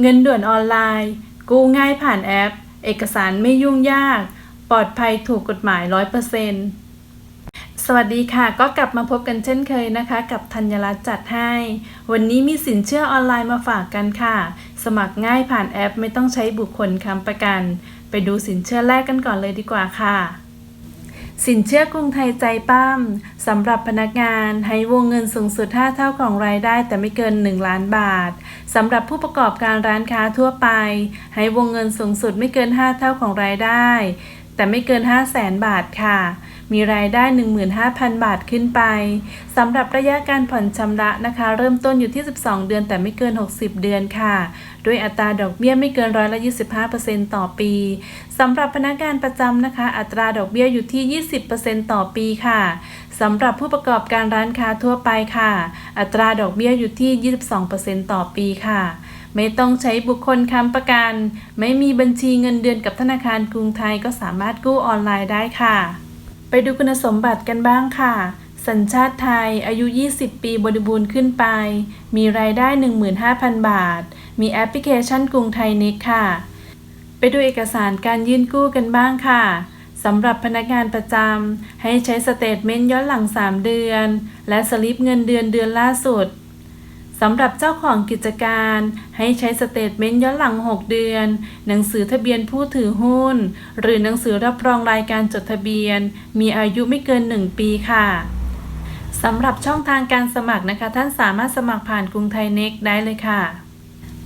เงินด่วนออนไลน์ กู้ง่ายผ่านแอป เอกสารไม่ยุ่งยาก ปลอดภัยถูกกฎหมาย 100%สวัสดีค่ะ ก็กลับมาพบกันเช่นเคยนะคะ กับธัญรัตน์จัดให้ วันนี้มีสินเชื่อออนไลน์มาฝากกันค่ะ สมัครง่ายผ่านแอปไม่ต้องใช้บุคคลค้ำประกัน ไปดูสินเชื่อแรกกันก่อนเลยดีกว่าค่ะ สินเชื่อกรุงไทยใจปั้มสำหรับพนักงานให้วงเงินสูงสุด 5 เท่าของรายได้แต่ไม่เกิน 1 ล้านบาทสำหรับผู้ประกอบการร้านค้าทั่วไป ให้วงเงินสูงสุดไม่เกิน 5 เท่าของรายได้ แต่ไม่เกิน 5 0 0แสนบาทค่ะ มีรายได้ 15,000 บาทขึ้นไปสำหรับระยะการผ่อนชำระนะคะ เริ่มต้นอยู่ที่ 12 เดือนแต่ไม่เกิน 60 เดือนค่ะ ด้วยอัตราดอกเบี้ยไม่เกินร้อยละ25%ต่อปีสำหรับพนักงานประจำนะคะ อัตราดอกเบี้ยอยู่ที่ 20%ต่อปีค่ะสำหรับผู้ประกอบการร้านค้าทั่วไปค่ะ อัตราดอกเบี้ยอยู่ที่ 22%ต่อปีค่ะ ไม่ต้องใช้บุคคลค้ำประกัน ไม่มีบัญชีเงินเดือนกับธนาคารกรุงไทยก็สามารถกู้ออนไลน์ได้ค่ะ ไปดูคุณสมบัติกันบ้างค่ะ สัญชาติไทย อายุ 20 ปีบริบูรณ์ขึ้นไป มีรายได้ 15,000 บาท มีแอปพลิเคชันกรุงไทยเนิกค่ะ ไปดูเอกสารการยื่นกู้กันบ้างค่ะสำหรับพนักงานประจำให้ใช้สเตทเมนต์ย้อนหลัง 3 เดือน และสลิปเงินเดือนเดือนล่าสุด สำหรับเจ้าของกิจการ ให้ใช้สเตทเมนต์ย้อนหลัง 6 เดือน หนังสือทะเบียนผู้ถือหุ้น หรือหนังสือรับรองรายการจดทะเบียน มีอายุไม่เกิน 1 ปีค่ะสำหรับช่องทางการสมัครนะคะ ท่านสามารถสมัครผ่านกรุงไทยเน็กได้เลยค่ะ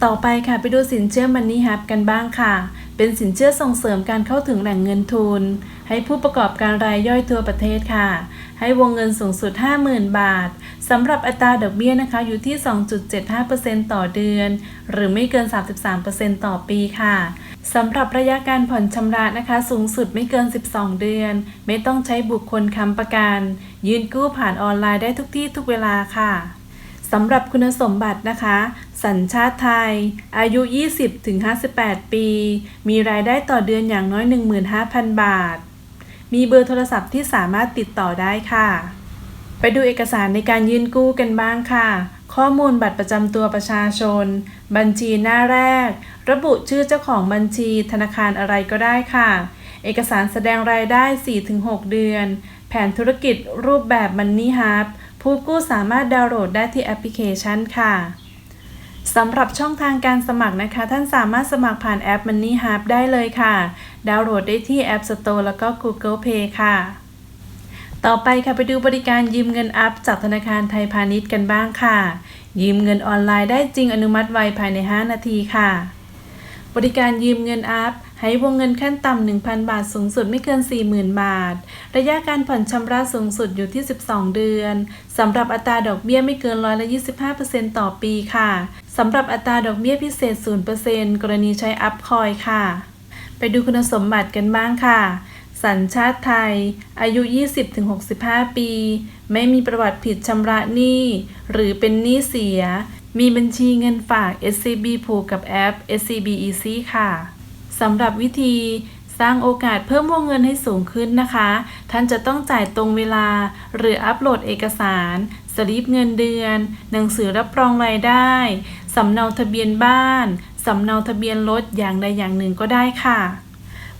ต่อไปค่ะไปดูสินเชื่อมันนี่ฮับกันบ้างค่ะ เป็นสินเชื่อส่งเสริมการเข้าถึงแหล่งเงินทุน ให้ผู้ประกอบการรายย่อยทั่วประเทศค่ะ ให้วงเงินสูงสุด 50,000 บาท สำหรับอัตราดอกเบี้ยนะคะอยู่ที่ 2.75%ต่อเดือน หรือไม่เกิน 33%ต่อปีค่ะสำหรับระยะการผ่อนชำระนะคะ สูงสุดไม่เกิน 12 เดือน ไม่ต้องใช้บุคคลค้ำประกัน ยื่นกู้ผ่านออนไลน์ได้ทุกที่ทุกเวลาค่ะสำหรับคุณสมบัตินะคะ สัญชาติไทย อายุ 20-58 ปี มีรายได้ต่อเดือนอย่างน้อย 15,000 บาท มีเบอร์โทรศัพท์ที่สามารถติดต่อได้ค่ะ ไปดูเอกสารในการยื่นกู้กันบ้างค่ะ ข้อมูลบัตรประจำตัวประชาชน บัญชีหน้าแรก ระบุชื่อเจ้าของบัญชีธนาคารอะไรก็ได้ค่ะ เอกสารแสดงรายได้ 4-6 เดือน แผนธุรกิจรูปแบบ Money Hub ผู้กู้สามารถดาวน์โหลดได้ที่แอปพลิเคชันค่ะสำหรับช่องทางการสมัครนะคะ ท่านสามารถสมัครผ่านแอป Money Hub ได้เลยค่ะ ดาวน์โหลดได้ที่ App Store แล้วก็ Google Play ค่ะ ต่อไปค่ะไปดูบริการยืมเงินอัพจากธนาคารไทยพาณิชย์กันบ้างค่ะ ยืมเงินออนไลน์ได้จริงอนุมัติไวภายใน 5 นาทีค่ะ บริการยืมเงินอัพให้วงเงินขั้นต่ำ 1,000 บาท สูงสุดไม่เกิน 40,000 บาท ระยะการผ่อนชำระสูงสุดอยู่ที่ 12 เดือน สำหรับอัตราดอกเบี้ยไม่เกินร้อยละ25%ต่อปีค่ะ สำหรับอัตราดอกเบี้ยพิเศษ 0%กรณีใช้อัพคอยค่ะ ไปดูคุณสมบัติกันบ้างค่ะ สัญชาติไทย อายุ 20-65 ปี ไม่มีประวัติผิดชำระหนี้ หรือเป็นหนี้เสีย มีบัญชีเงินฝาก SCB ผูกกับแอป SCB Easy ค่ะสำหรับวิธีสร้างโอกาสเพิ่มวงเงินให้สูงขึ้นนะคะ ท่านจะต้องจ่ายตรงเวลา หรืออัปโหลดเอกสาร สลิปเงินเดือน หนังสือรับรองรายได้ สำเนาทะเบียนบ้าน สำเนาทะเบียนรถอย่างใดอย่างหนึ่งก็ได้ค่ะ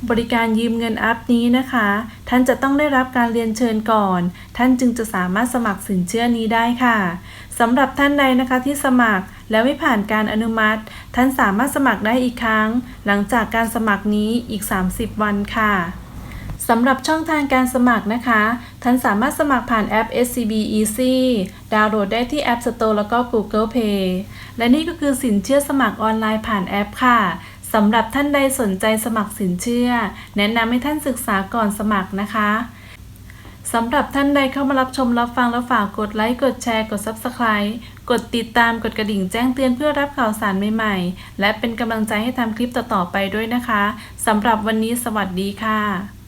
บริการยืมเงินอัพนี้นะคะ ท่านจะต้องได้รับการเรียนเชิญก่อน ท่านจึงจะสามารถสมัครสินเชื่อนี้ได้ค่ะสำหรับท่านใดนะคะที่สมัครแล้วไม่ผ่านการอนุมัติ ท่านสามารถสมัครได้อีกครั้ง หลังจากการสมัครนี้อีก 30 วันค่ะสำหรับช่องทางการสมัครนะคะ ท่านสามารถสมัครผ่านแอป SCB Easy ดาวน์โหลดได้ที่ App Store แล้วก็ Google Play และนี่ก็คือสินเชื่อสมัครออนไลน์ผ่านแอปค่ะ สำหรับท่านใดสนใจสมัครสินเชื่อ แนะนำให้ท่านศึกษาก่อนสมัครนะคะสำหรับท่านใดเข้ามารับชมรับฟังแล้วฝากกดไลค์กดแชร์กด Subscribe กดติดตามกดกระดิ่งแจ้งเตือนเพื่อรับข่าวสารใหม่ๆ และเป็นกำลังใจให้ทำคลิปต่อๆไปด้วยนะคะสำหรับวันนี้สวัสดีค่ะ